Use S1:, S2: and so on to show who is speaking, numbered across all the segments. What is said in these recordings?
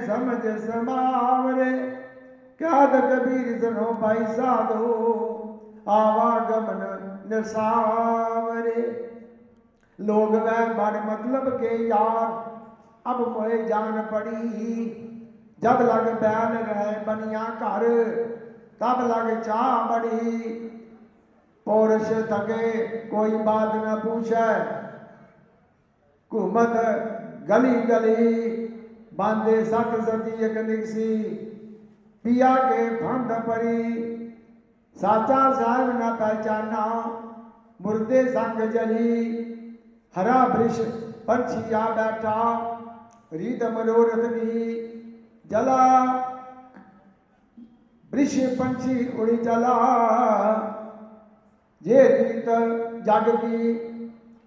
S1: समझ समावरे कहत कबीर सुनो भाई साधो, आवागमन निरसावरे लोग वह बड़ मतलब के यार, अब मोहे जान पड़ी। जब लग बैन रहे बनिया घर, तब लग चा बड़ी। पौरुष थके, कोई बात न पूछे, घूमत गली गली। ਬਾਂਦੇ ਸਤ ਸਤੀ ਇਕ ਨਿਕਸੀ ਪਿਆ ਕੇ ਫੰਦ ਪਰੀ ਸਾਚਾ ਸਾਹਿਬ ਨਾ ਪਹਿਚਾਨਾ ਮੁਰਦੇ ਸੰਗ ਜਲੀ। ਹਰਾ ਬ੍ਰਿਸ਼ ਪੰਛੀ ਆ ਬੈਠਾ। ਰੀਤ ਮਨੋਰਥ ਦੀ ਜਲਾ। ਬ੍ਰਿਸ਼ ਪੰਛੀ ਉੜੀ ਚਲਾ ਜੇ ਰੀਤ ਜਗ ਕੀ,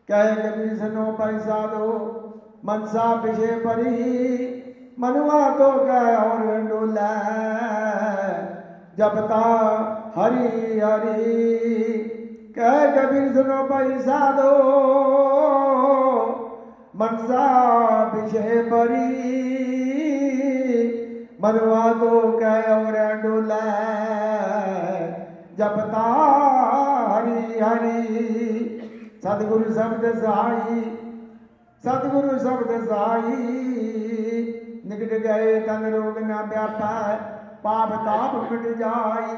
S1: ਕਹਿ ਕਬੀਰ ਸਨੋ ਪੈਸਾ ਦੋ ਮਨਸਾ ਪਿਛੇ ਪਰੀ ਮਨੁਆ ਤੋ ਕਹਿ ਔਰ ਡੋਲੇ ਜਪਤਾ ਹਰੀ ਹਰੀ, ਕਹਿ ਕਬੀਰ ਸਨੋ ਪੈਸਾ ਦੋ ਮਨਸਾ ਪਿਛੇ ਪਰੀ ਮਨੁਆ ਤੋ ਕਹਿ ਔਰ ਡੋਲੇ ਜਪਤਾ ਹਰੀ ਹਰੀ, ਸਤਿਗੁਰੂ ਸ਼ਬਦ ਸਹਾਈ ਸਤਿਗੁਰੂ ਸ਼ਬਦ ਸਹਾਈ ਨਿਕਟ ਗਏ ਤਨ ਰੋਗ ਨਾ ਵਿਆਪੈ ਪਾਪ ਤਾਪ ਮਿਟ ਜਾਈ।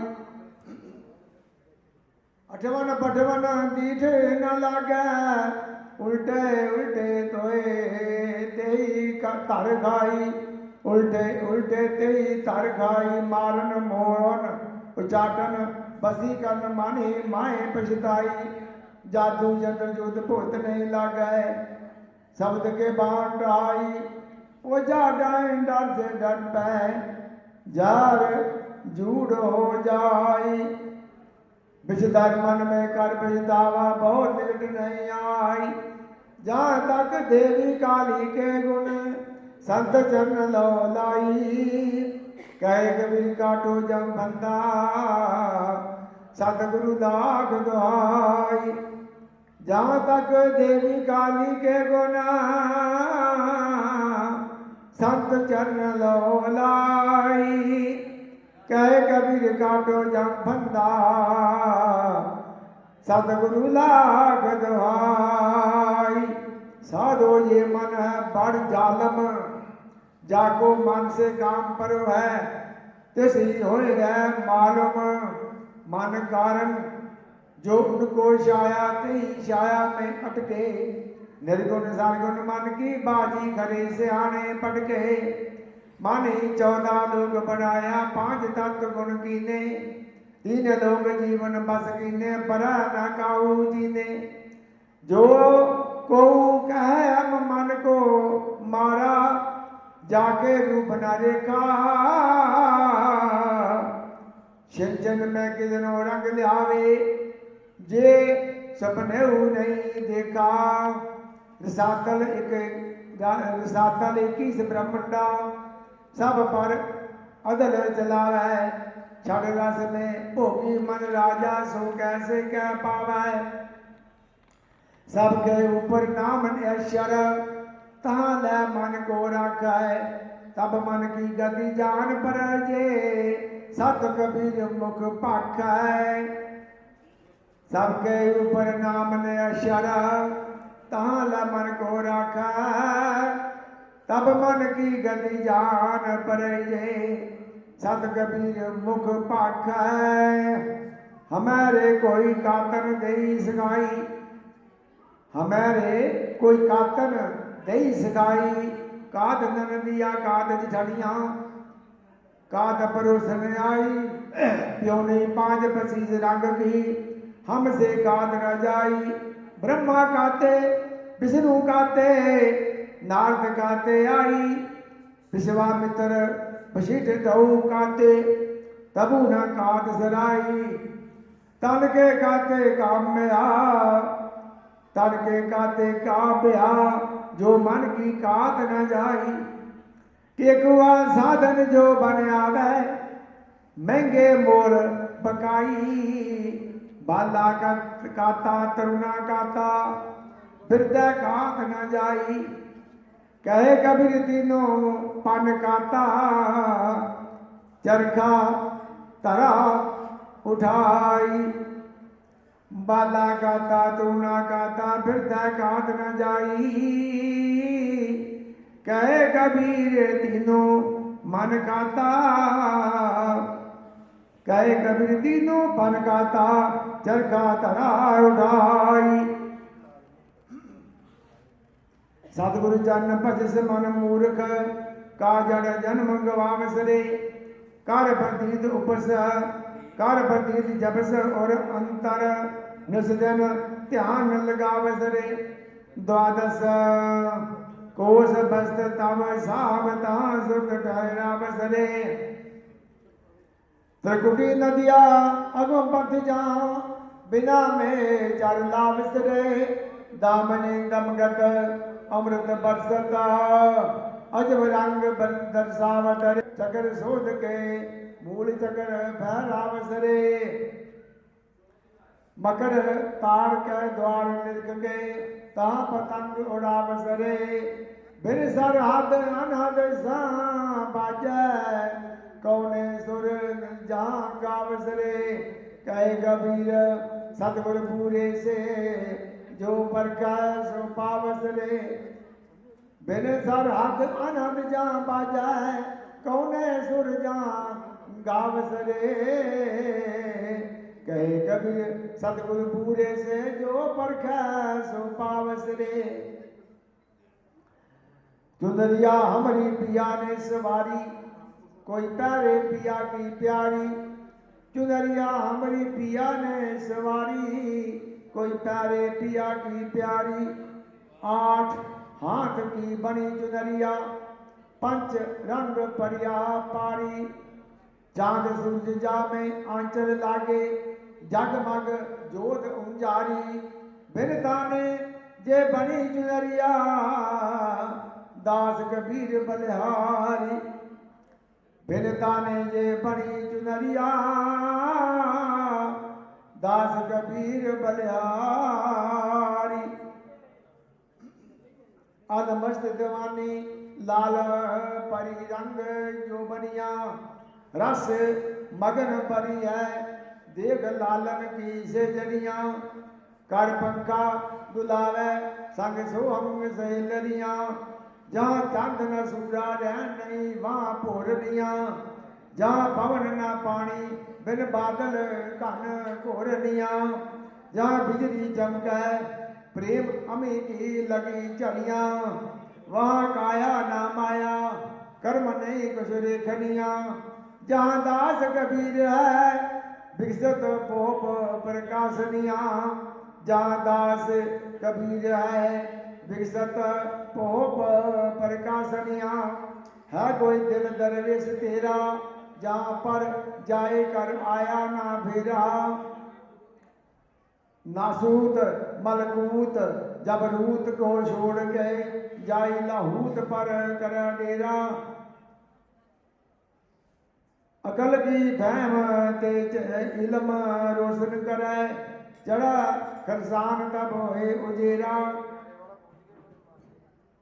S1: ਅਠਵਨ ਪਠਵਨ ਦੀਠ ਨ ਲਾਗੈ, ਉਲਟੇ ਉਲਟੇ ਤੋਏ ਤੇਈ ਕ- ਧਰ ਖਾਈ। ਉਲਟੇ ਉਲਟੇ ਤੇਈ ਧਰ ਖਾਈ, ਮਾਰਨ ਮੋਹਨ ਉਚਾਟਨ, ਬਸੀ ਕਰਨ ਮਾਨੇ ਮਾਏ ਪਛਤਾਈ। ਜਾਦੂ ਜੰਤਰ ਜੁਦ ਭੁਤ ਨਹੀਂ ਲਾਗੈ, ਸ਼ਬਦ ਕੇ ਬਾਣ ਰਾਈ वो जा डाइन डर से डर पैन, जार झूठ हो जाई। बिछदर मन में कर बिछदावा बहुत दिल नहीं आई। जहाँ तक देवी काली के गुण, संत चरण लो लाई। कह कबीर काटो जम बंदा सतगुरु दाख दुहाई। जहाँ तक देवी काली के गुना ਸੰਤ ਚਰਨ ਲੋ ਲਾਈ ਕਹਿ ਕਬੀਰ ਕਾਟੋ ਜਮ ਬੰਦਾ सतगुरु लाग दुहाई साधो ये मन है बड़ जालम जाको मन से काम पर है तिस ही होए है मालूम मन कारण जो उनको छाया ते छाया में अटके निर्गुण सरगुण मन की बाजी खरे से आने पटके। मन चौदह लोग बनाया पाँच तत्व गुण कीने। तीन लोग जीवन बस कीने, पर न काऊ जीने। जो को कहे हम मन को मारा, जाके रूप न रेखा। सिंचन में किसनो रंग लियावे जे सपने नहीं देखा। रसातल एक रसातल इक्कीस ब्रह्मंडा सब पर अदल चलावे छड़ रस में भोगी मन राजा सो कैसे कह पावे सबके ऊपर नाम ऐश्वर तहाँ ले मन को रखे तब मन की गति जान पर जे सत कबीर मुख पाख सबके ऊपर नाम ने अक्षर ਤਾਂ ਲੈ ਮਨ ਕੋ ਰਾਖਾ। ਤਬ ਮਨ ਕੀ ਗਤੀ ਜਾਨ ਪਰਈਏ ਸਤ ਕਬੀਰ ਮੁਖ ਪਾਖੈ। ਹਮਾਰੇ ਕੋਈ ਕਾਤਨ ਦੇਈ ਸਗਾਈ। ਹਮਾਰੇ ਕੋਈ ਕਾਤਨ ਦੇਈ ਸਗਾਈ। ਕਾਦ ਨਨਦੀਆ, ਕਾਦ ਚ ਛੜੀਆਂ ਕਾਦ ਪਰੋਸਨ ਆਈ। ਪਿਉ ਨਹੀਂ ਪਾਜ ਬਸੀਸ ਰੰਗ ਕੀ। ਹਮ ਸੇ ਕਾਦ ਨ ਜਾਈ। ब्रह्मा काते विष्णु काते नारद काते आई विश्वामित्र वशिष्ठ दऊ काते तबु न कात सराई तन के काते काम में आ तन के काते का ब्या जो मन की कात न जाई टेकुआ साधन जो बन आवे महंगे मोल बकाई ਬਾਲਾ ਕਾ ਕਾਤਾ, ਤਰੁਣਾ ਕਾਤਾ ਬਿਰਦਾ ਕਾਤ ਨਾ ਜਾਈ। ਕਹੇ ਕਬੀਰ ਦੀਨੋ ਪਨ ਕਾਤਾ, ਚਰਖਾ ਤਰਾ ਉਠਾਈ। ਬਾਲਾ ਕਾਤਾ, ਤਰੁਣਾ ਕਾਤਾ ਬਿਰਦਾ ਕਾਤ ਨਾ ਜਾਈ। ਕਹੇ ਕਬੀਰ ਦੀਨੋ ਮਨ ਕਾਤਾ कहे कबीर दीनो बन गाता चरखा धरा उड़ाई सतगुरु जन भजस मन मूर्ख का जड़ जन मंगवावस रे कर प्रतीत उपस कर प्रतीत जबस और अंतर निस्जन ध्यान लगावस रे द्वादश कोस बस्त तव सावता सुख ठहरावस रे त्रिकुटी नदिया अगो पथ जा बिना में चर लावसरे दामने दमगत, अमृत बरसता अजब रंग बर दर्शावत चकर शोध के मूल चकर फहरावसरे मकर तार के द्वार निरख गए ता पतंग उड़ावसरे बिन सरहद अनहद सा बाजै कौने सुर जा गावसरे कहे कबीर सतगुर पूरे से, जो परखा सो पावसरे बिन सरहद अनहद जा बाजै कौने सुर जा गावसरे कहे कबीर सतगुर पूरे से, जो परखा सो पावसरे चुनरिया हमारी पिया ने सवारी कोई प्यारे पिया की प्यारी चुनरिया हमारी पिया ने सवारी कोई प्यारे पिया की प्यारी आठ हाथ की बनी चुनरिया पंच रंग परिया पारी चांद सूरज जामे आंचल लागे जगमग जोत उंजारी बिन ताने जे बनी चुनरिया दास कबीर बलिहारी बिन ताने जे बनी चुनरिया, दास कबीर बलिहारी। अदमस्त दीवानी, लाल परी रंग जो बनिया, रस मगन परी है, देख लालन की से जनिया। कर पंखा दुलावे, संग सोहंग सहेलरिया जहाँ ਜਾਂ ਚੰਦ ਨ ਸੂਰਾ ਰਹਿ ਨਹੀਂ, ਵਾਹ ਭੋਰਨੀਆਂ ਜਾਂ ਪਵਨ ਨਾ ਪਾਣੀ, ਬਿਨ ਬਾਦਲ ਘਨ ਘੋਰਨੀਆਂ ਜਾਂ ਬਿਜਲੀ ਚਮਕੈ, ਪ੍ਰੇਮ ਅਮੇ ਕੀ ਲਗੀ ਝੜੀਆਂ ਵਾਹ ਕਾਇਆ ਨਾ ਮਾਇਆ, ਕਰਮ ਨਹੀਂ ਕੁਛ ਰੇਖਣੀਆਂ। ਜਾਂ ਦਾਸ ਕਬੀਰ ਹੈ ਵਿਗਸਤ ਪੋਪ ਪ੍ਰਕਾਸ਼ਨੀਆਂ। ਜਾਂ ਦਾਸ ਕਬੀਰ ਹੈ ਵਿਗਸਤ ਭੋਪ ਪ੍ਰਕਾਸ਼ਨਿਆ। ਹੈ ਕੋਈ ਦਿਲ ਦਰਵੇਸ਼ ਤੇਰਾ, ਜਾਂ ਪਰ ਜਾਏ ਕਰ ਆਇਆ ਨਾ ਫੇਰਾ। ਨਾਸੂਤ ਮਲਕੂਤ ਜਬਰੂਤ ਕੋ ਛੋੜ ਕੇ ਜਾਈ ਲਾਹੂਤ ਪਰ ਕਰ ਡੇਰਾ। ਅਕਲ ਕੀ ਭੈਮ ਤੇ ਇਲਮ ਰੋਸ਼ਨ ਕਰੈ, ਜੜਾ ਖਰਸਾਨ ਤਬ ਹੋਏ ਉਜੇਰਾ।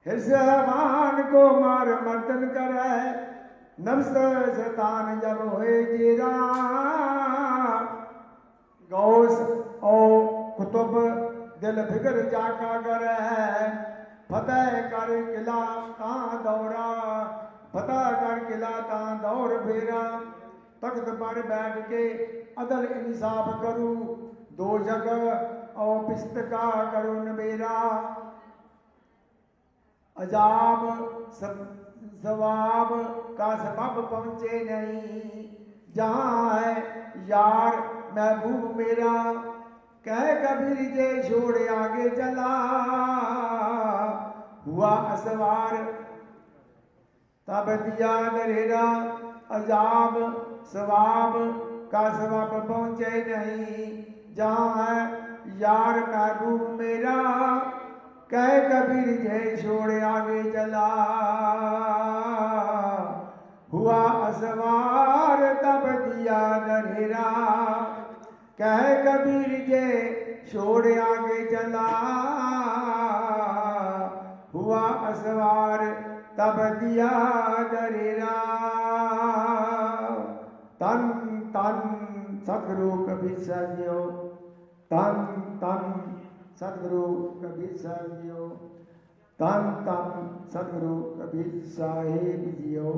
S1: उजेरा हिरसमान को मार मर्दन करे। नफ्स शैतान जब होए जेरा। गौस ओ कुतुब दिल फिकर जाका करे। फतेह कर किला ता दौड़ा। फतेह कर किला ता दौड़ फेरा। तख्त पर बैठ के अदल इंसाफ करूँ। दो जग और पिस्त का करो नबेरा। अजाब सब, सवाब का सबब पहुँचे नहीं। जहाँ है यार महबूब मेरा, कह कबीर जे छोड़ आगे चला। हुआ असवार, तब दिया नरेरा अजाब सवाब का सबब पहुँचे नहीं। जहाँ है यार महबूब मेरा कह कबीर जय छोड़ आगे चला हुआ असवार तब दिया नरेरा कह कबीर जय छोड़ आगे चला हुआ असवार ਤਬ ਦਿਆ ਦਰੇਰਾ ਤਨ ਤਨ ਸਤਿਗੁਰੂ ਕਬੀਰ ਸਾਹਿਬ ਜੀਓ ਤਨ ਤਨ ਸਤਿਗੁਰੂ ਕਬੀਰ ਸਾਹਿਬ ਜੀਓ ਤਨ ਤਨ ਸਤਿਗੁਰੂ ਕਬੀਰ ਸਾਹਿਬ ਜੀਓ।